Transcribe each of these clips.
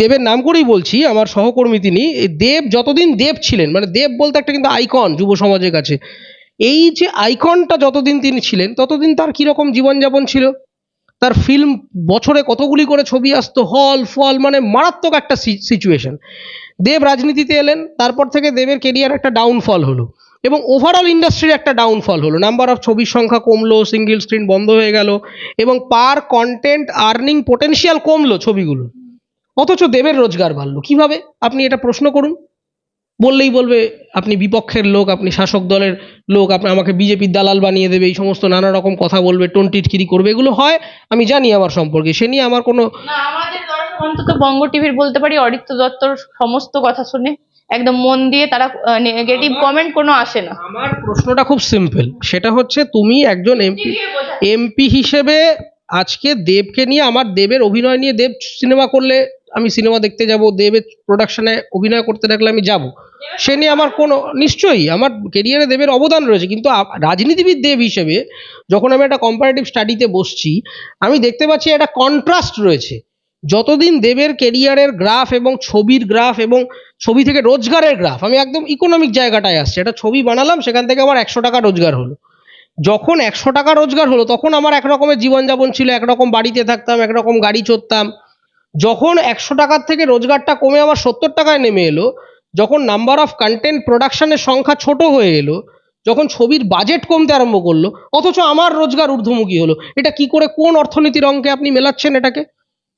দেবের নাম করেই বলছি, আমার সহকর্মী তিনি দেব যতদিন দেব ছিলেন মানে দেব বলতে একটা কিন্তু আইকন যুব সমাজের কাছে, এই যে আইকনটা যতদিন তিনি ছিলেন, ততদিন তার কীরকম জীবনযাপন ছিল? তার ফিল্ম বছরে কতগুলি করে ছবি আসতো, হল, ফল মানে মারাত্মক একটা সিচুয়েশন দেব রাজনীতিতে এলেন, তারপর থেকে দেবের কেরিয়ার একটা ডাউনফল হলো, এবং ওভারঅল ইন্ডাস্ট্রির একটা ডাউনফল হলো নাম্বার অফ ছবির সংখ্যা কমলো সিঙ্গেল স্ক্রিন বন্ধ হয়ে গেল, এবং পার কন্টেন্ট আর্নিং পোটেনশিয়াল কমলো ছবিগুলো অথচ দেবের রোজগার বাড়লো। কীভাবে? আপনি এটা প্রশ্ন করুন। বললেই বলবে আপনি বিপক্ষের লোক আপনি শাসক দলের লোক আপনি আমাকে বিজেপির দালাল বানিয়ে দেবে এই সমস্ত নানা রকম কথা বলবে টোনটিটকিরি করবে এগুলো হয় আমি জানি আমার সম্পর্কে। সে নিয়ে আমার কোনো না আমাদের দর্শক অন্তত বঙ্গ টিভির বলতে পারি অরিত্র দত্তর সমস্ত কথা শুনে একদম মন দিয়ে তারা নেগেটিভ কমেন্ট কোনো আসে না। আমার প্রশ্নটা খুব সিম্পল সেটা হচ্ছে তুমি একজন এমপি এমপি হিসেবে আজকে দেবকে নিয়ে আমার দেবের অভিনয় নিয়ে দেব সিনেমা করলে আমি সিনেমা দেখতে যাব, দেবের প্রোডাকশনে অভিনয় করতে থাকলে আমি যাব। সে নিয়ে আমার কোনো, নিশ্চয়ই আমার কেরিয়ারে দেবের অবদান রয়েছে, কিন্তু রাজনীতিবিদ দেব হিসেবে যখন আমি একটা কম্পারেটিভ স্টাডিতে বসছি, আমি দেখতে পাচ্ছি একটা কন্ট্রাস্ট রয়েছে। যতদিন দেবের কেরিয়ারের গ্রাফ এবং ছবির গ্রাফ এবং ছবি থেকে রোজগারের গ্রাফ আমি একদম ইকোনমিক জায়গাটায় আসছি, একটা ছবি বানালাম, সেখান থেকে আমার একশো টাকা রোজগার হলো। যখন একশো টাকা রোজগার হলো, তখন আমার এক রকমের জীবনযাপন ছিল, একরকম বাড়িতে থাকতাম, একরকম গাড়ি চড়তাম যখন একশো টাকার থেকে রোজগারটা কমে আমার সত্তর টাকায় নেমে এলো, যখন নাম্বার অফ কন্টেন্ট প্রোডাকশনের সংখ্যা ছোট হয়ে এলো, যখন ছবির বাজেট কমতে আরম্ভ করল, অথচ আমার রোজগার ঊর্ধ্বমুখী হলো, এটা কি করে কোন অর্থনীতির অঙ্কে আপনি মেলাচ্ছেন এটাকে?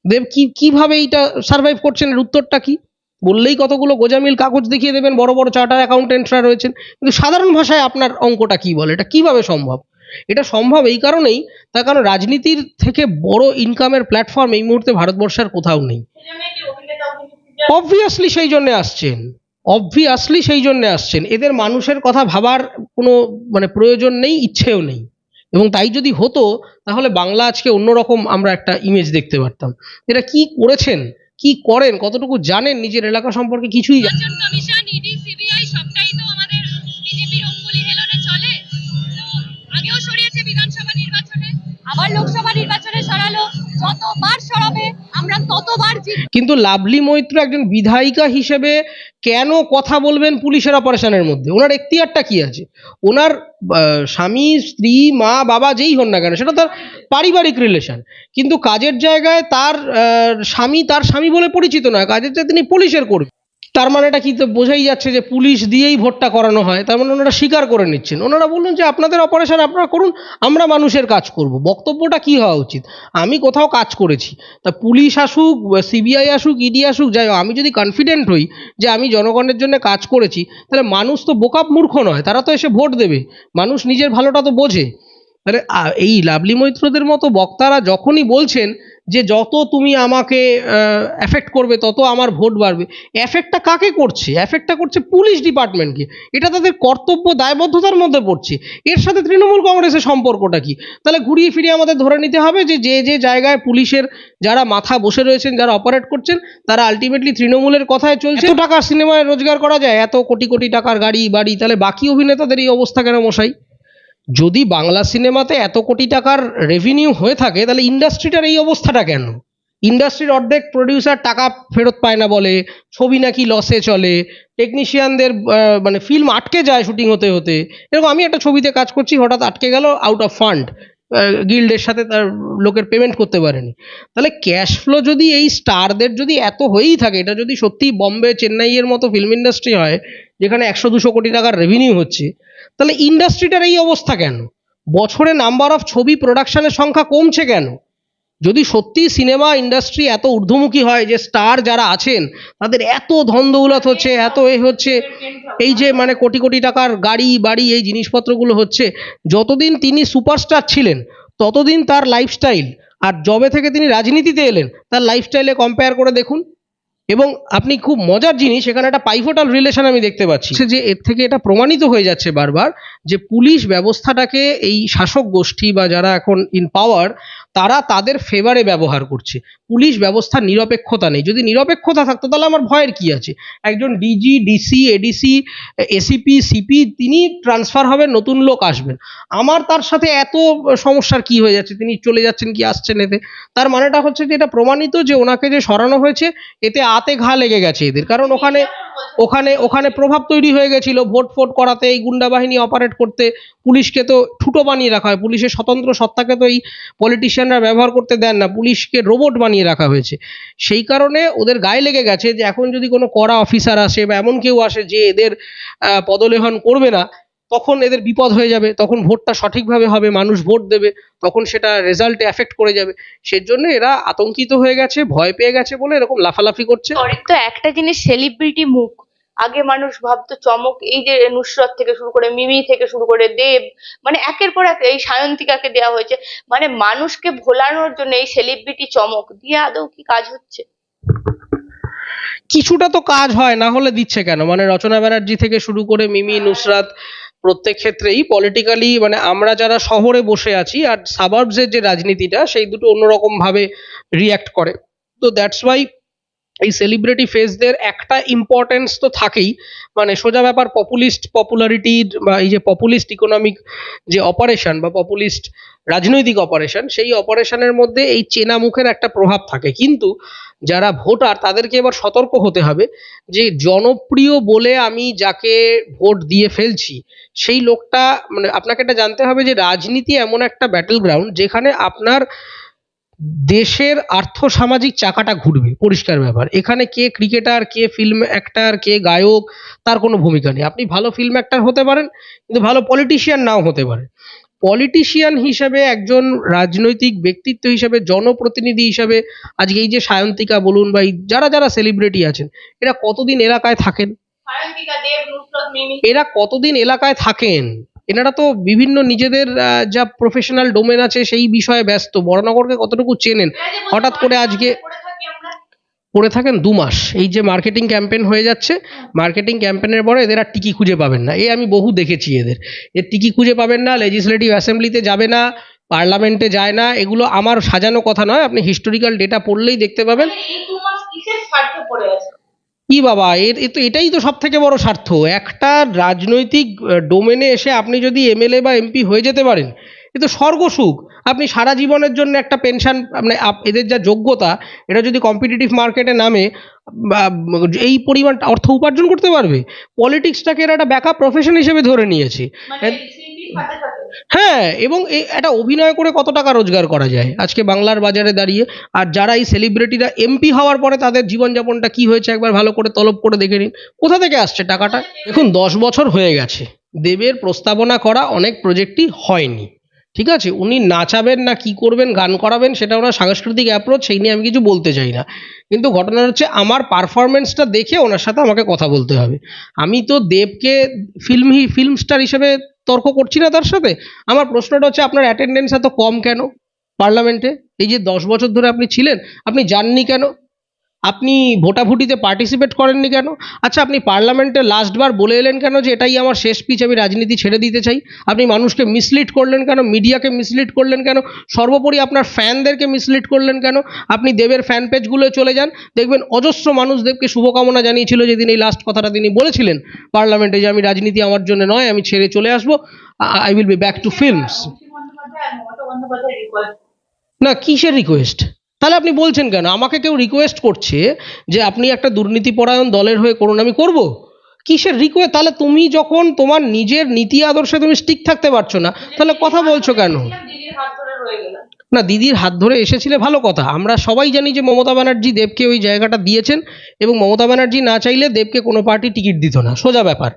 দেব কি, কীভাবে এইটা সার্ভাইভ করছেন? এর উত্তরটা কি? বললেই কতগুলো গোজামিল কাগজ দেখিয়ে দেবেন, বড় বড় চার্টার অ্যাকাউন্টেন্টরা রয়েছেন, কিন্তু সাধারণ ভাষায় আপনার অঙ্কটা কি বলে? এটা কীভাবে সম্ভব? এটা সম্ভব এই কারণেই, তার কারণ রাজনীতির থেকে বড় ইনকামের প্ল্যাটফর্ম এই মুহূর্তে ভারতবর্ষের কোথাও নেই। অবভিয়াসলি সেই জন্য আসছেন। অবভিয়াসলি সেই জন্য আসছেন। এদের মানুষের কথা ভাবার কোনো মানে প্রয়োজন নেই, ইচ্ছেও নেই। এবং তাই যদি হতো, তাহলে বাংলা আজকে অন্যরকম আমরা একটা ইমেজ দেখতে পারতাম। এরা কি করেছেন? কি করেন? কতটুকু জানেন? নিজের এলাকা সম্পর্কে কিছুই জানেন আবার লোকসভা নির্বাচনে সরালো, যতবার সরাবে, আমরা ততবার কিন্তু লাভলি মৈত্র একজন বিধায়িকা হিসেবে কেন কথা বলবেন পুলিশের অপারেশনের মধ্যে? ওনার এখতিয়ারটা কি আছে? ওনার স্বামী, স্ত্রী, মা, বাবা যেই হন না কেন, সেটা তার পারিবারিক রিলেশন কিন্তু কাজের জায়গায় তার স্বামী তার স্বামী বলে পরিচিত নয়, কাজের জায়গায় তিনি পুলিশের কর্মী। তার মানে এটা কি তো বোঝাই যাচ্ছে যে পুলিশ দিয়েই ভোটটা করানো হয়? তার মানে ওনারা স্বীকার করে নিচ্ছেন। ওনারা বললেন যে আপনাদের অপারেশন আপনারা করুন, আমরা মানুষের কাজ করব। বক্তব্যটা কি হওয়া উচিত? আমি কোথাও কাজ করেছি। তা পুলিশ আসুক সিবিআই আসুক ইডি আসুক, যাই আমি যদি কনফিডেন্ট হই যে আমি জনগণের জন্য কাজ করেছি, তাহলে মানুষ তো বোকাপ মূর্খ নয়, তারা তো এসে ভোট দেবে। মানুষ নিজের ভালোটা তো বোঝে। তাহলে এই লাভলি মৈত্রদের মতো বক্তারা যখনই বলছেন যে যত তুমি আমাকে এফেক্ট করবে তত আমার ভোট বাড়বে। এফেক্টটা কাকে করছে? এফেক্টটা করছে পুলিশ ডিপার্টমেন্টকে এটা তাদের কর্তব্য দায়বদ্ধতার মধ্যে পড়ছে। এর সাথে তৃণমূল কংগ্রেসের সম্পর্কটা কি? তাহলে ঘুরিয়ে ফিরিয়ে আমাদের ধরে নিতে হবে যে যে যে জায়গায় পুলিশের যারা মাথা বসে রয়েছেন যারা অপারেট করছেন তারা আলটিমেটলি তৃণমূলের কথায় চলছে। এত টাকার সিনেমায় রোজগার করা যায় এত কোটি কোটি টাকার গাড়ি বাড়ি তাহলে বাকি অভিনেতাদের এই অবস্থা কেন মশাই? যদি বাংলা সিনেমাতে এত কোটি টাকার রেভিনিউ হয়ে থাকে, তাহলে ইন্ডাস্ট্রিটার এই অবস্থাটা কেন? ইন্ডাস্ট্রির অর্ধেক প্রডিউসার টাকা ফেরত পায় না বলে, ছবি নাকি লসে চলে টেকনিশিয়ানদের মানে ফিল্ম আটকে যায় শুটিং হতে হতে, এরকম আমি একটা ছবিতে কাজ করছি, হঠাৎ আটকে গেল আউট অফ ফান্ড গিল্ডের সাথে তার লোকের পেমেন্ট করতে পারেনি। তাহলে ক্যাশ ফ্লো যদি এই স্টারদের যদি এত হয়েই থাকে, এটা যদি সত্যি বম্বে চেন্নাইয়ের মতো ফিল্ম ইন্ডাস্ট্রি হয়, যেখানে একশো দুশো কোটি টাকার রেভিনিউ হচ্ছে তাহলে ইন্ডাস্ট্রিটার এই অবস্থা কেন? বছরে নাম্বার অফ ছবি প্রোডাকশনের সংখ্যা কমছে কেন? যদি সত্যি সিনেমা ইন্ডাস্ট্রি এত ঊর্ধ্বমুখী হয় যে স্টার যারা আছেন, তাদের এত ধন দৌলত হচ্ছে, এত এ হচ্ছে, এই যে মানে কোটি কোটি টাকার গাড়ি, বাড়ি, এই জিনিসপত্রগুলো হচ্ছে, যতদিন তিনি সুপারস্টার ছিলেন, ততদিন তার লাইফস্টাইল আর জবে থেকে তিনি রাজনীতিতে এলেন, তার লাইফস্টাইলে কম্পেয়ার করে দেখুন। এবং আপনি খুব মজার জিনিস, এখানে একটা পাইফোটাল রিলেশন আমি দেখতে পাচ্ছি। যে এর থেকে এটা প্রমাণিত হয়ে যাচ্ছে বারবার যে পুলিশ ব্যবস্থাটাকে এই শাসক গোষ্ঠী বা যারা এখন ইন পাওয়ার তারা তাদের ফেভারে ব্যবহার করছে। পুলিশ ব্যবস্থার নিরপেক্ষতা নেই। যদি নিরপেক্ষতা থাকতো, তাহলে আমার ভয়ের কি আছে? একজন DG DC ADC ACP CP তিনি ট্রান্সফার হবেন, নতুন লোক আসবেন। আমার তার সাথে এত সমস্যার কি হয়ে যাচ্ছে? তিনি চলে যাচ্ছেন কি, আসছেন এতে? তার মানেটা হচ্ছে যে, এটা প্রমাণিত যে, ওনাকে যে সরানো হয়েছে, এতে আতে ঘা লেগে গেছে এদের। কারণ ওখানে ওখানে ওখানে প্রভাব তৈরি হয়ে গেছিল ভোট ফোট করাতে, এই গুন্ডা বাহিনী অপারেট করতে। পুলিশকে তো ঠুটো বানিয়ে রাখা হয়। পুলিশের স্বতন্ত্র সত্তাকে তো এই পলিটিশিয়ানরা ব্যবহার করতে দেন না, পুলিশকে রোবট বানিয়ে রাখা হয়েছে। সেই কারণে ওদের গায়ে লেগে গেছে যে এখন যদি কোনো কড়া অফিসার আসে বা এমন কেউ আসে যে এদের পদলেহন করবে না, তখন এদের বিপদ হয়ে যাবে, তখন ভোটটা সঠিকভাবে হবে, মানুষ ভোট দেবে, তখন সেটা রেজাল্টে এফেক্ট করে যাবে। সেজন্য এরা আতঙ্কিত হয়ে গেছে, ভয় পেয়ে গেছে বলে এরকম লাফালাফি করছে। অরিত্র একটা জিনিস সেলিব্রিটি মুখ আগে মানুষ ভাবতো চমক, এই যে নুসরত থেকে শুরু করে, মিমি থেকে শুরু করে, দেব মানে একের পর এক এই সায়ন্তিকাকে দেওয়া হয়েছে। মানে মানুষকে ভোলানোর জন্য এই সেলিব্রিটি চমক, দিয়ে আদৌ কি কাজ হচ্ছে? কিছুটা তো কাজ হয়, না হলে দিচ্ছে কেন? মানে রচনা ব্যানার্জি থেকে শুরু করে মিমি, নুসরাত, প্রত্যেক ক্ষেত্রেই পলিটিক্যালি মানে আমরা যারা শহরে বসে আছি আর সাবার্বসের যে রাজনীতিটা, সেই দুটো অন্যরকম ভাবে রিয়াক্ট করে। তো দ্যাটস ওয়াই এই সেলিব্রিটি ফেসদের একটা ইম্পর্টেন্স তো থাকেই। মানে সোজা ব্যাপার পপুলিস্ট পপুলারিটি বা এই যে পপুলিস্ট ইকোনমিক যে অপারেশন বা পপুলিস্ট রাজনৈতিক অপারেশন সেই অপারেশনের মধ্যে এই চেনা মুখের একটা প্রভাব থাকে। কিন্তু যারা ভোটার, তাদেরকে এবার সতর্ক হতে হবে যে জনপ্রিয় বলে আমি যাকে ভোট দিয়ে ফেলছি, সেই লোকটা মানে আপনাকে এটা জানতে হবে যে রাজনীতি এমন একটা ব্যাটল গ্রাউন্ড যেখানে আপনার দেশের আর্থ সামাজিক চাকাটা ঘুরবে পরিষ্কার ব্যাপার। এখানে কে ক্রিকেটার কে ফিল্ম অ্যাক্টার কে গায়ক তার কোনো ভূমিকা নেই। আপনি ভালো ফিল্ম অ্যাক্টার হতে পারেন কিন্তু ভালো পলিটিশিয়ান নাও হতে পারেন। পলিটিশিয়ান হিসেবে একজন রাজনৈতিক ব্যক্তিত্ব হিসেবে জনপ্রতিনিধি হিসেবে আজকে এই যে সায়ন্তিকা বলুন বা এই যারা যারা সেলিব্রিটি আছেন এরা কতদিন এলাকায় থাকেন? এরা কতদিন এলাকায় থাকেন? এনারা তো বিভিন্ন নিজেদের যা প্রফেশনাল ডোমেন আছে সেই বিষয়ে ব্যস্ত। বড়নগরকে কতটুকু চেনেন? হঠাৎ করে আজকে- করে থাকেন দু মাস। এই যে মার্কেটিং ক্যাম্পেইন হয়ে যাচ্ছে মার্কেটিং ক্যাম্পেইনের পরে এদের আর টিকি খুঁজে পাবেন না। এই আমি বহু দেখেছি এদের। এর টিকি খুঁজে পাবেন না লেজিসলেটিভ অ্যাসেম্বলিতে যাবে না পার্লামেন্টে যায় না। এগুলো আমার সাজানো কথা নয়, আপনি হিস্টোরিক্যাল ডেটা পড়লেই দেখতে পাবেন। ই বাবা? এর এ তো এটাই তো সব থেকে বড় স্বার্থ। একটা রাজনৈতিক ডোমেনে এসে আপনি যদি এমএলএ বা এমপি হয়ে যেতে পারেন এ তো স্বর্গসুখ আপনি সারা জীবনের জন্য একটা পেনশন মানে এদের যা যোগ্যতা এটা যদি কম্পিটিটিভ মার্কেটে নামে এই পরিমাণ অর্থ উপার্জন করতে পারবে। পলিটিক্সটাকে এরা একটা ব্যাকআপ প্রফেশন হিসেবে ধরে নিয়েছে। হ্যাঁ এবং এটা অভিনয় করে কত টাকা রোজগার করা যায়? আজকে বাংলার বাজারে দাঁড়িয়ে, আর যারা এই সেলিব্রিটিরা এমপি হওয়ার পরে তাদের জীবনযাপনটা কি হয়েছে একবার ভালো করে তলব করে দেখে নিন। কোথা থেকে আসছে টাকাটা? দেখুন, দশ বছর হয়ে গেছে। দেবের প্রস্তাবনা করা অনেক প্রজেক্টই হয়নি। ঠিক আছে? উনি নাচাবেন না কি করবেন, গান করাবেন, সেটা ওনার সাংস্কৃতিক অ্যাপ্রোচ সেই নিয়ে আমি কিছু বলতে চাই না। কিন্তু ঘটনা হচ্ছে, আমার পারফরমেন্সটা দেখে ওনার সাথে আমাকে কথা বলতে হবে। আমি তো দেবকে ফিল্ম ফিল্ম স্টার হিসেবে তর্ক করছি না তার সাথে। আমার প্রশ্নটা হচ্ছে, আপনার অ্যাটেন্ডেন্স এত কম কেন? পার্লামেন্টে এই যে দশ বছর ধরে আপনি ছিলেন, আপনি যাননি কেন? আপনি ভোটাভুটিতে পার্টিসিপেট করেননি কেন? আচ্ছা আপনি পার্লামেন্টে লাস্টবার বলে এলেন কেন যে এটাই আমার শেষ পিচ আমি রাজনীতি ছেড়ে দিতে চাই? আপনি মানুষকে মিসলিড করলেন কেন? মিডিয়াকে মিসলিড করলেন কেন? সর্বোপরি আপনার ফ্যানদেরকে মিসলিড করলেন কেন? আপনি দেবের ফ্যান পেজগুলোয় চলে যান দেখবেন অজস্র মানুষ দেবকে শুভকামনা জানিয়েছিল যেদিন এই লাস্ট কথাটা তিনি বলেছিলেন পার্লামেন্টে যে আমি রাজনীতি আমার জন্য নয় আমি ছেড়ে চলে আসব। I will be back to films না কিসের রিকোয়েস্ট তাহলে আপনি বলছেন কেন? আমাকে কেউ রিকোয়েস্ট করছে যে আপনি একটা দুর্নীতিপরায়ণ দলের হয়ে করুন আমি করব। কিসের রিকোয়েস্ট তাহলে তুমি যখন তোমার নিজের নীতি আদর্শে তুমি স্টিক থাকতে পারছ না তাহলে কথা বলছো কেন? না দিদির হাত ধরে এসেছিলে ভালো কথা। আমরা সবাই জানি যে মমতা ব্যানার্জি দেবকে ওই জায়গাটা দিয়েছেন এবং মমতা ব্যানার্জি না চাইলে দেবকে কোনো পার্টি টিকিট দিত না। সোজা ব্যাপার।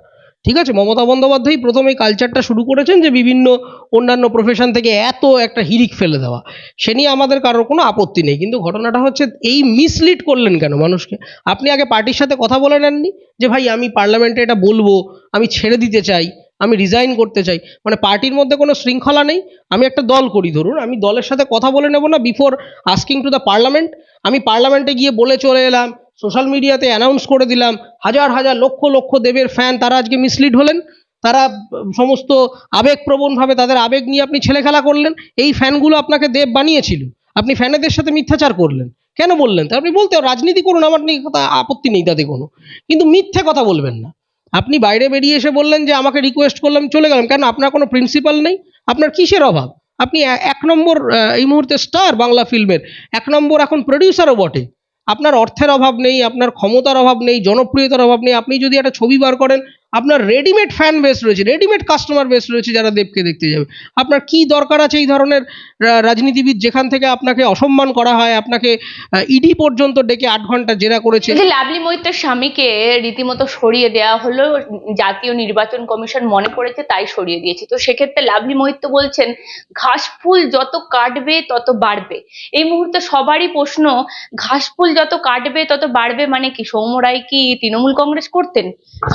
ঠিক আছে? মমতা বন্দ্যোপাধ্যায় প্রথম এই কালচারটা শুরু করেছেন যে বিভিন্ন অন্যান্য প্রফেশন থেকে এত একটা হিরিক ফেলে দেওয়া। সে নিয়ে আমাদের কারোর কোনো আপত্তি নেই। কিন্তু ঘটনাটা হচ্ছে এই মিসলিড করলেন কেন মানুষকে? আপনি আগে পার্টির সাথে কথা বলে নেননি যে, ভাই, আমি পার্লামেন্টে এটা বলব, আমি ছেড়ে দিতে চাই, আমি রিজাইন করতে চাই। মানে পার্টির মধ্যে কোনো শৃঙ্খলা নেই। আমি একটা দল করি, ধরুন। আমি দলের সাথে কথা বলে নেব না before asking to the parliament আমি পার্লামেন্টে গিয়ে বলে চলে এলাম। সোশ্যাল মিডিয়াতে অ্যানাউন্স করে দিলাম, হাজার হাজার লক্ষ লক্ষ দেবের ফ্যান তারা আজকে মিসলিড হলেন। তারা সমস্ত আবেগপ্রবণভাবে তাদের আবেগ নিয়ে আপনি ছেলে খেলা করলেন, এই ফ্যানগুলো আপনাকে দেব বানিয়েছিল। আপনি ফ্যানেদের সাথে মিথ্যাচার করলেন। কেন বললেন? তা আপনি বলতে রাজনীতি করুন, আমার নিয়ে কথা আপত্তি নেই তাতে কোনো। কিন্তু মিথ্যে কথা বলবেন না। আপনি বাইরে বেরিয়ে এসে বললেন যে, আমাকে রিকোয়েস্ট করলাম, চলে গেলাম। কেন? আপনার কোনো প্রিন্সিপাল নেই। আপনার কিসের অভাব? আপনি এক নম্বর এই মুহূর্তে স্টার বাংলা ফিল্মের এক নম্বর এখন প্রডিউসারও বটে। আপনার অর্থের অভাব নেই, আপনার ক্ষমতার অভাব নেই, জনপ্রিয়তার অভাব নেই, আপনি যদি একটা ছবি বার করেন আপনার রেডিমেড ফ্যান বেস রয়েছে রেডিমেড কাস্টমার বেস রয়েছে যারা দেবকে দেখতে যাবে। আপনার কি দরকার আছে এই ধরনের রাজনীতিবিদ যেখান থেকে আপনাকে অসম্মান করা হয়, আপনাকে ইডি পর্যন্ত ডেকে আট ঘণ্টা জেরা করেছে? লাভলি মৈত্রের স্বামীকে রীতিমতো সরিয়ে দেওয়া হলো, জাতীয় নির্বাচন কমিশন মনে করেছে, তাই সরিয়ে দিয়েছে। তো সেক্ষেত্রে লাভলি মৈত্র বলছেন, ঘাস ফুল যত কাটবে, তত বাড়বে। এই মুহূর্তে সবারই প্রশ্ন, ঘাস ফুল যত কাটবে, তত বাড়বে মানে কি? সৌম্য রায় কি তৃণমূল কংগ্রেস করতেন?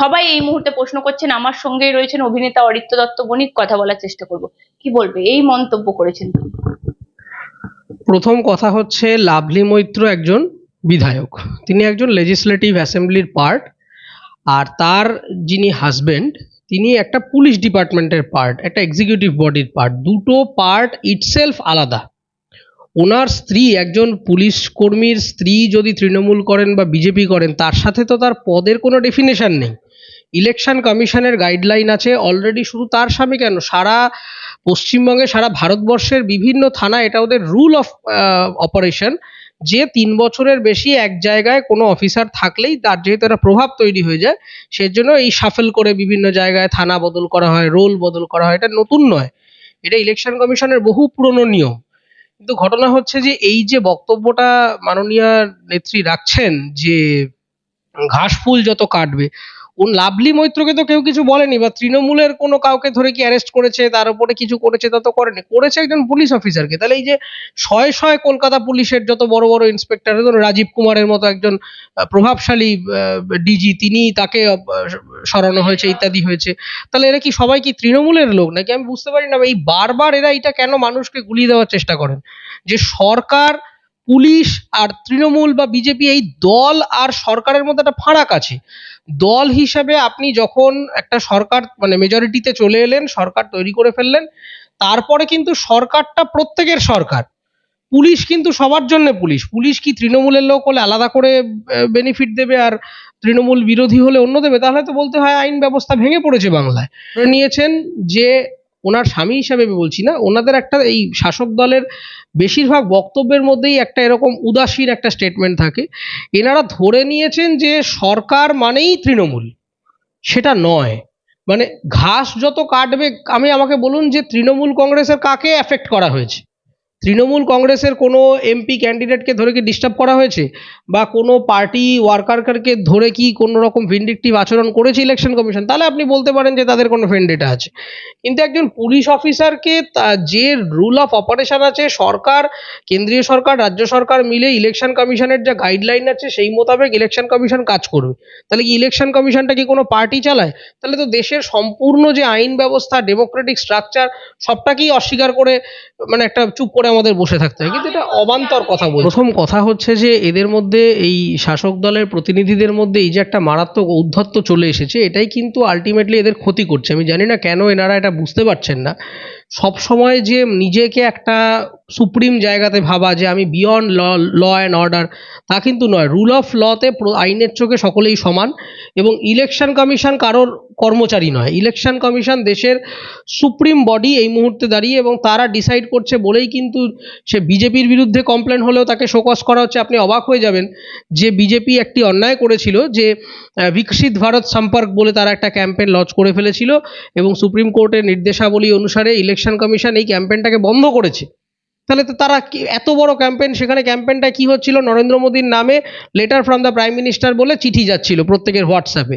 সবাই এই মুহূর্তে প্রশ্ন করছেন, আমার সঙ্গেই রয়েছেন অভিনেতা অরিত্য দত্ত, বণিক, কথা বলার চেষ্টা করব। কি বলবে? এই মন্তব্য করেছেন প্রথম কথা হচ্ছে, লাভলি মৈত্র একজন বিধায়ক। তিনি একজন লেজিসলেটিভ অ্যাসেম্বলির পার্ট আর তার যিনি হাজবেন্ড তিনি একটা পুলিশ ডিপার্টমেন্টের পার্ট একটা এক্সিকিউটিভ বডির পার্ট দুটো পার্ট ইটসেলফ আলাদা। ওনার স্ত্রী একজন পুলিশ কর্মীর স্ত্রী যদি তৃণমূল করেন বা বিজেপি করেন, তার সাথে তো তার পদের কোনো ডেফিনেশন নেই। ইলেকশন কমিশনের গাইডলাইন আছে। অলরেডি শুধু তার স্বামী কেন? সারা পশ্চিমবঙ্গে, সারা ভারতবর্ষের বিভিন্ন থানা এটা ওদের রুল অফ অপারেশন যে তিন বছরের বেশি এক জায়গায় কোনো অফিসার থাকলেই তার যেহেতু একটা প্রভাব তৈরি হয়ে যায়, সেজন্য এই সাফেল করে বিভিন্ন জায়গায় থানা বদল করা হয় রোল বদল করা হয়। এটা নতুন নয়। এটা ইলেকশন কমিশনের বহু পুরনো নিয়ম। কিন্তু ঘটনা হচ্ছে যে এই যে বক্তব্যটা মাননীয় নেত্রী রাখছেন যে ঘাস ফুল যত কাটবে ও লাভলি মৈত্রকে তো কেউ কিছু বলেনি বা তৃণমূলের কোনো কাউকে ধরে কি অ্যারেস্ট করেছে, তার উপরে কিছু করেছে তা তো করেনি। করেছে একজন পুলিশ অফিসারকে তাহলে এই যে শয়ে শয়ে কলকাতা পুলিশের যত বড় বড় ইন্সপেক্টর ধরুন রাজীব কুমারের মতো একজন প্রভাবশালী ডিজি তিনি তাকে সরানো হয়েছে, ইত্যাদি হয়েছে। তাহলে এরা কি সবাই কি তৃণমূলের লোক? নাকি আমি বুঝতে পারি না, এই বারবার এরা এটা কেন মানুষকে গুলিয়ে দেওয়ার চেষ্টা করেন? যে সরকার পুলিশ আর তৃণমূল বা বিজেপি এই দল আর সরকারের মধ্যে একটা ফারাক আছে। দল হিসাবে আপনি যখন একটা সরকার মানে মেজরিটিতে চলে এলেন, সরকার তৈরি করে ফেললেন, তারপরে কিন্তু সরকারটা প্রত্যেকের সরকার। পুলিশ কিন্তু সবার জন্য পুলিশ। পুলিশ কি তৃণমূলের লোক হলে আলাদা করে বেনিফিট দেবে আর তৃণমূল বিরোধী হলে অন্য দেবে? তাহলে তো বলতে হয় আইন ব্যবস্থা ভেঙে পড়েছে বাংলায়। নিয়েছেন যে ওনার স্বামী হিসাবে আমি বলছি না, ওনাদের একটা এই শাসক দলের বেশিরভাগ বক্তব্যের মধ্যেই একটা এরকম উদাসীন একটা স্টেটমেন্ট থাকে। এনারা ধরে নিয়েছেন যে সরকার মানেই তৃণমূল, সেটা নয়। মানে ঘাস যত কাটবে, আমি আমাকে বলুন যে তৃণমূল কংগ্রেসের কাকে অ্যাফেক্ট করা হয়েছে? তৃণমূল কংগ্রেসের কোনো এমপি ক্যান্ডিডেটকে ধরে কি ডিস্টার্ব করা হয়েছে? বা কোনো পার্টি ওয়ার্কারকে ধরে কি কোনো রকম ভিন্ডিকটিভ আচরণ করেছে ইলেকশন কমিশন তাহলে আপনি বলতে পারেন যে তাদের কোনো ভেন্ডেটা আছে। কিন্তু একজন পুলিশ অফিসারকে যে রুল অফ অপারেশন আছে, সরকার, কেন্দ্রীয় সরকার, রাজ্য সরকার মিলে ইলেকশন কমিশনের যা গাইডলাইন আছে, সেই মোতাবেক ইলেকশন কমিশন কাজ করবে। তাহলে কি ইলেকশন কমিশনটা কি কোনো পার্টি চালায়? তাহলে তো দেশের সম্পূর্ণ যে আইন ব্যবস্থা ডেমোক্রেটিক স্ট্রাকচার সবটাকেই অস্বীকার করে মানে একটা চুপ করে আমাদের বসে থাকতে হয়, কিন্তু এটা অবান্তর কথা বলি প্রথম কথা হচ্ছে যে এদের মধ্যে এই শাসক দলের প্রতিনিধিদের মধ্যে এই যে একটা মারাত্মক ঔদ্ধত্য চলে এসেছে, এটাই কিন্তু আলটিমেটলি এদের ক্ষতি করছে। আমি জানি না কেন এনারা এটা বুঝতে পারছেন না সব সময় যে নিজেকে একটা সুপ্রিম জায়গাতে ভাবা যে আমি beyond law law and order তা কিন্তু নয়। রুল অফ লতে আইনের চোখে সকলেই সমান এবং ইলেকশন কমিশন কারোর কর্মচারী নয়। ইলেকশন কমিশন দেশের সুপ্রিম বডি এই মুহূর্তে দাঁড়িয়ে এবং তারা ডিসাইড করছে বলেই কিন্তু সে বিজেপির বিরুদ্ধে কমপ্লেন হলেও তাকে শোকস করা হচ্ছে। আপনি অবাক হয়ে যাবেন যে বিজেপি একটি অন্যায় করেছিল যে বিকশিত ভারত সম্পর্ক বলে তারা একটা ক্যাম্পেইন লঞ্চ করে ফেলেছিল এবং সুপ্রিম কোর্টের নির্দেশাবলী অনুসারে ইলেকশন কমিশন এই ক্যাম্পেইনটাকে বন্ধ করেছে। তাহলে তো তারা এত বড় ক্যাম্পেইন, সেখানে ক্যাম্পেইনটা কি হচ্ছিল নরেন্দ্র মোদীর নামে? Letter from the prime minister বলে চিঠি যাচ্ছিল প্রত্যেকের হোয়াটসঅ্যাপে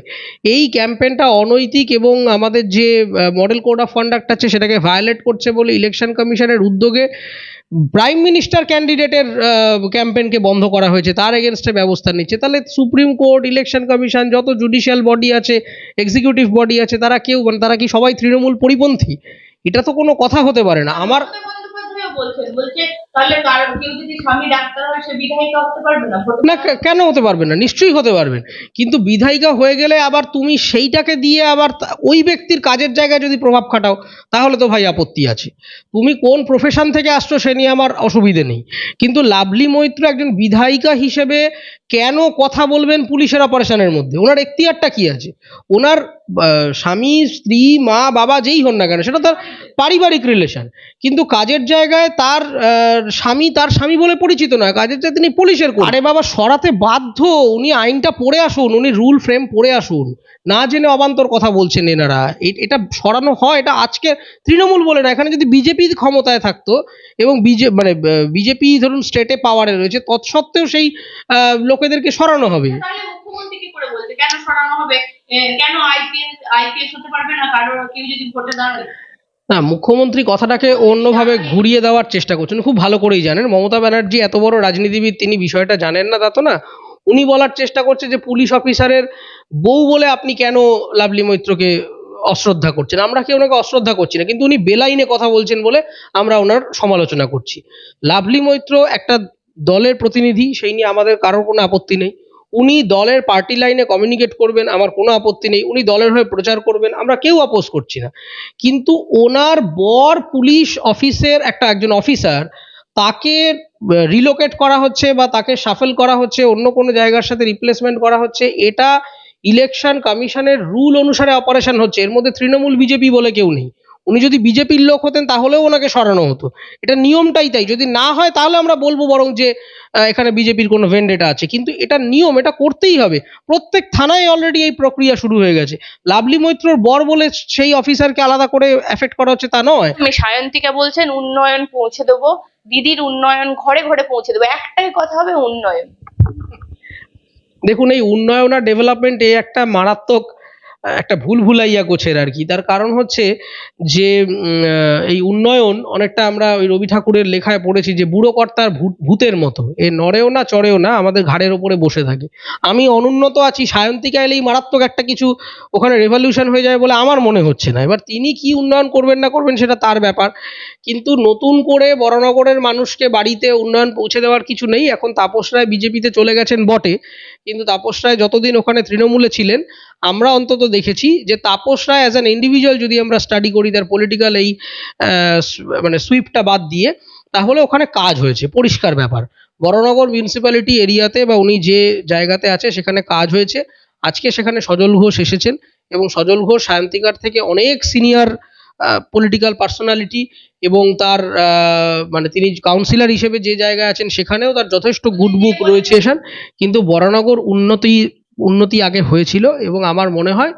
এই ক্যাম্পেইনটা অনৈতিক এবং আমাদের যে মডেল কোড অফ কন্ডাক্ট আছে, সেটাকে ভায়োলেট করছে বলে ইলেকশন কমিশনের উদ্যোগে প্রাইম মিনিস্টার ক্যান্ডিডেটের ক্যাম্পেইনকে বন্ধ করা হয়েছে, তার এগেনস্টে ব্যবস্থা নিচ্ছে। তাহলে সুপ্রিম কোর্ট ইলেকশন কমিশন যত জুডিশিয়াল বডি আছে এক্সিকিউটিভ বডি আছে, তারা কেউ মানে তারা কি সবাই তৃণমূল পরিপন্থী? এটা তো কোনো কথা হতে পারে না। আমার বিধায়িকা হতে পারবে না? কেন হতে নিশ্চয়ই হতে পারবেন কিন্তু বিধায়িকা হয়ে গেলে আবার তুমি সেইটাকে দিয়ে আবার ওই ব্যক্তির কাজের জায়গায় যদি প্রভাব খাটাও তাহলে তো ভাই আপত্তি আছে। তুমি কোন প্রফেশন থেকে আসছো সে নিয়ে আমার অসুবিধে নেই। কিন্তু লাভলি মৈত্র একজন বিধায়িকা হিসেবে কেন কথা বলবেন পুলিশের অপারেশনের মধ্যে? ওনার এখতিয়ারটা কি আছে? ওনার স্বামী স্ত্রী মা বাবা যেই হন না কেন সেটা তার পারিবারিক রিলেশন কিন্তু কাজের জায়গায় তার স্বামী তার স্বামী বলে পরিচিত নয় কাজের জায়গায় তিনি পুলিশের। আরে বাবা সরাতে বাধ্য উনি আইনটা পড়ে আসুন উনি রুল ফ্রেম পড়ে আসুন। না জেনে অবান্তর কথা বলছেন এনারা। এটা সরানো হয় এটা আজকে তৃণমূল বলে না এখানে যদি বিজেপি ক্ষমতায় থাকতো এবং বিজে মানে বিজেপি ধরুন স্টেটে পাওয়ারে রয়েছে তৎসত্ত্বেও সেই লোকেদেরকে সরানো হবে। তাহলে মুখ্যমন্ত্রী করে বলছে? কেন সরানো হবে? কেন আইপিএস আইপিএস হতে পারবে না? কারও কেউ যদি ভোটে দাঁড়ায়। না, মুখ্যমন্ত্রী কথাটাকে অন্যভাবে ঘুরিয়ে দেওয়ার চেষ্টা করছেন। খুব ভালো করেই জানেন। মমতা ব্যানার্জি এত বড় রাজনীতিবিদ, তিনি বিষয়টা জানেন না, তা তো না? উনি বলার চেষ্টা করছে যে পুলিশ অফিসারের বউ বলে আপনি কেন লাভলি মৈত্রকে অশ্রদ্ধা করছেন? আমরা কি ওনাকে অশ্রদ্ধা করছি না? কিন্তু উনি বেলাইনে কথা বলছেন বলে আমরা ওনার সমালোচনা করছি। লাভলি মৈত্র একটা দলের প্রতিনিধি, সেই নিয়ে আমাদের কারোর কোনো আপত্তি নেই। উনি দলের পার্টি লাইনে কমিউনিকেট করবেন, আমার কোনো আপত্তি নেই। উনি দলের হয়ে প্রচার করবেন, আমরা কেউ আপোষ করছি না। কিন্তু ওনার বর পুলিশ অফিসের একটা একজন অফিসার তাকে রিলোকেট করা হচ্ছে বা তাকে সাফেল করা হচ্ছে, অন্য কোনো জায়গার সাথে রিপ্লেসমেন্ট করা হচ্ছে, এটা ইলেকশন কমিশনের রুল অনুসারে অপারেশন হচ্ছে। এর মধ্যে তৃণমূল বিজেপি বলে কেউ নেই। উনি যদি বিজেপির লোক হতেন তাহলেও ওনাকে সরানো হতো। এটা নিয়মটাই তাই। যদি না হয় তাহলে আমরা বলব বরং যে এখানে বিজেপির কোনো ভেন্ডেটা আছে। কিন্তু এটা নিয়ম এটা করতেই হবে। প্রত্যেক থানায় অলরেডি এই প্রক্রিয়া শুরু হয়ে গেছে। লাভলি মৈত্রর বর বলে সেই অফিসারকে আলাদা করে এফেক্ট করা হচ্ছে তা নয়। আমি সায়ন্তিকা বলছেন উন্নয়ন পৌঁছে দেবো। দিদির উন্নয়ন ঘরে ঘরে পৌঁছে দেবো। একটাই কথা হবে উন্নয়ন। দেখুন এই উন্নয়ন আর ডেভেলপমেন্ট এই একটা মারাত্মক একটা ভুল ভুলাইয়া গোছের আর কি তার কারণ হচ্ছে যে এই উন্নয়ন অনেকটা আমরা ওই রবি ঠাকুরের লেখায় পড়েছি যে, বুড়ো কর্তার ভূত- ভূতের মতো। এ নড়েও না, চড়েও না, আমাদের ঘাড়ের ওপরে বসে থাকে। আমি অনুন্নত আছি, সায়ন্তিকা এলেই মারাত্মক একটা কিছু ওখানে রেভলিউশন হয়ে যাবে বলে আমার মনে হচ্ছে না। এবার তিনি কি উন্নয়ন করবেন না করবেন সেটা তার ব্যাপার। কিন্তু নতুন করে বড়নগরের মানুষকে বাড়িতে উন্নয়ন পৌঁছে দেওয়ার কিছু নেই। এখন তাপস রায় বিজেপিতে চলে গেছেন বটে। কিন্তু তাপস রায় যতদিন ওখানে তৃণমূলে ছিলেন আমরা অন্তত দেখেছি যে Tapas Roy as an individual যদি আমরা স্টাডি করি তার পলিটিক্যাল এই মানে সুইপটা বাদ দিয়ে, তাহলে ওখানে কাজ হয়েছে, পরিষ্কার ব্যাপার। বড়নগর মিউনিসিপ্যালিটি এরিয়াতে বা উনি যে জায়গাতে আছে সেখানে কাজ হয়েছে। আজকে সেখানে সজল ঘোষ এসেছেন এবং সজল ঘোষ সায়ন্তিকার থেকে অনেক সিনিয়র পলিটিক্যাল পার্সোনালিটি এবং তার মানে তিনি কাউন্সিলর হিসেবে যে জায়গায় আছেন সেখানেও তার যথেষ্ট গুড বুক রয়েছে এসব কিন্তু বরানগর উন্নতি উন্নতি আগে হয়েছিল এবং আমার মনে হয়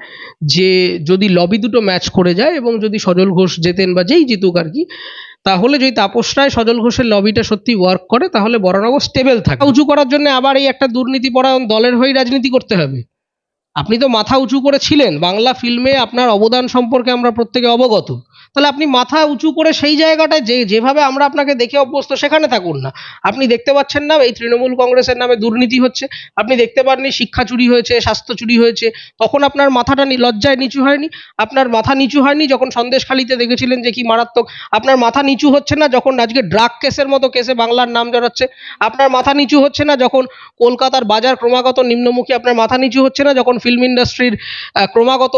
যে যদি লবি দুটো ম্যাচ করে যায় এবং যদি সজল ঘোষ জেতেন বা যেই জিতুক আর কি, তাহলে যদি তাপস রায় সজল ঘোষের লবিটা সত্যি ওয়ার্ক করে, তাহলে বরানগর স্টেবল থাকে। উঁচু করার জন্য আবার এই একটা দুর্নীতি পরায়ণ দলের হয়েই রাজনীতি করতে হবে। আপনি তো মাথা উঁচু করে ছিলেন বাংলা ফিল্মে আপনার অবদান সম্পর্কে আমরা প্রত্যেকে অবগত। তাহলে আপনি মাথা উঁচু করে সেই জায়গাটায় যে, যেভাবে আমরা আপনাকে দেখে অভ্যস্ত সেখানে থাকুন না। আপনি দেখতে পাচ্ছেন না, এই তৃণমূল কংগ্রেসের নামে দুর্নীতি হচ্ছে। আপনি দেখতে পাননি, শিক্ষা চুরি হয়েছে, স্বাস্থ্য চুরি হয়েছে। তখন আপনার মাথাটা লজ্জায় নিচু হয়নি? আপনার মাথা নিচু হয়নি যখন সন্দেশখালিতে দেখেছিলেন যে কি মারাত্মক? আপনার মাথা নিচু হচ্ছে না যখন আজকে ড্রাগ কেসের মতো কেসে বাংলার নাম জড়াচ্ছে? আপনার মাথা নিচু হচ্ছে না যখন কলকাতার বাজার ক্রমাগত নিম্নমুখী? আপনার মাথা নিচু হচ্ছে না যখন ফিল্ম ইন্ডাস্ট্রির ক্রমাগত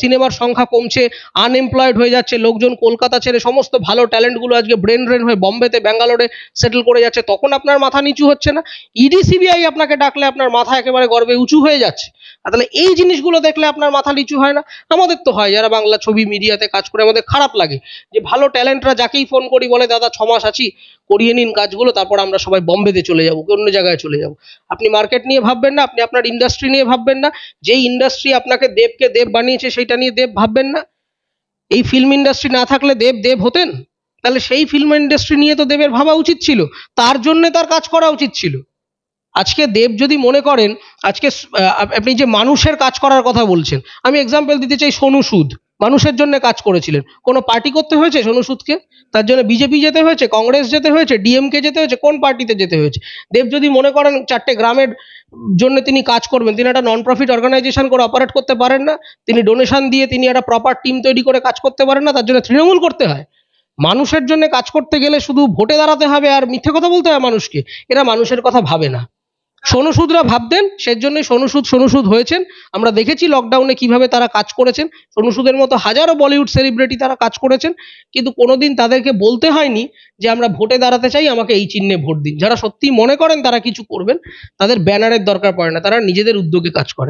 সিনেমার সংখ্যা কমছে আনএমপ্লয়েড হয়ে যাচ্ছে? লোকজন কলকাতা ছেড়ে সমস্ত ভালো ট্যালেন্টগুলো আজকে ব্রেন ড্রেন হয়ে বম্বেতে, ব্যাঙ্গালোরে সেটেল করে যাচ্ছে। তখন আপনার মাথা নিচু হচ্ছে না। ইডি, সিবিআই আপনাকে ডাকলে আপনার মাথা একেবারে গর্বে উঁচু হয়ে যাচ্ছে। তাহলে এই জিনিসগুলো দেখলে আপনার মাথা নিচু হয় না? আমাদের তো হয়, যারা বাংলা ছবি, মিডিয়াতে কাজ করে, আমাদের খারাপ লাগে। যে ভালো ট্যালেন্টরা যাকেই ফোন করি, বলে, দাদা, ছ মাস আছি, করিয়ে নিন কাজগুলো, তারপর আমরা সবাই বম্বেতে চলে যাব, অন্য জায়গায় চলে যাব। আপনি মার্কেট নিয়ে ভাববেন না, আপনি আপনার ইন্ডাস্ট্রি নিয়ে ভাববেন না। যেই ইন্ডাস্ট্রি আপনাকে দেবকে দেব বানিয়েছে, সেইটা নিয়ে দেব ভাববেন না। এই ফিল্ম ইন্ডাস্ট্রি না থাকলে দেব দেব হতেন? তাহলে সেই ফিল্ম ইন্ডাস্ট্রি নিয়ে তো দেবের ভাবা উচিত ছিল। তার জন্য তার কাজ করা উচিত ছিল। আজকে দেব যদি মনে করেন, আজকে আপনি যে মানুষের কাজ করার কথা বলছেন, আমি এক্সাম্পল দিতে চাই সোনু সুদ। মানুষের জন্য কাজ করেছিলেন। কোনো পার্টি করতে হয়েছে সোনু সুদকে? তার জন্য বিজেপি যেতে হয়েছে কংগ্রেস যেতে হয়েছে ডিএমকে যেতে হয়েছে, কোন পার্টিতে যেতে হয়েছে? দেব যদি মনে করেন চারটে গ্রামের জন্য তিনি কাজ করবেন, তিনি একটা নন প্রফিট অর্গানাইজেশন করে অপারেট করতে পারেন না, তিনি ডোনেশন দিয়ে তিনি একটা প্রপার টিম তৈরি করে কাজ করতে পারেন না, তার জন্য তৃণমূল করতে হয়। মানুষের জন্য কাজ করতে গেলে শুধু ভোটে দাঁড়াতে হবে আর মিথ্যে কথা বলতে হয় মানুষকে, এরা মানুষের কথা ভাবে না। সোনুসুদরা ভাবতেন, সেজন্যই সোনুসুদ সোনুসুদ হয়েছেন। আমরা দেখেছি লকডাউনে কীভাবে তারা কাজ করেছেন। সোনুসুদের মতো হাজারো বলিউড সেলিব্রিটি তারা কাজ করেছেন। কিন্তু কোনোদিন তাদেরকে বলতে হয়নি যে আমরা ভোটে দাঁড়াতে চাই, আমাকে এই চিহ্নে ভোট দিন। যারা সত্যি মনে করেন তারা কিছু করবেন, তাদের ব্যানারের দরকার পড়ে না, তারা নিজেদের উদ্যোগে কাজ করেন।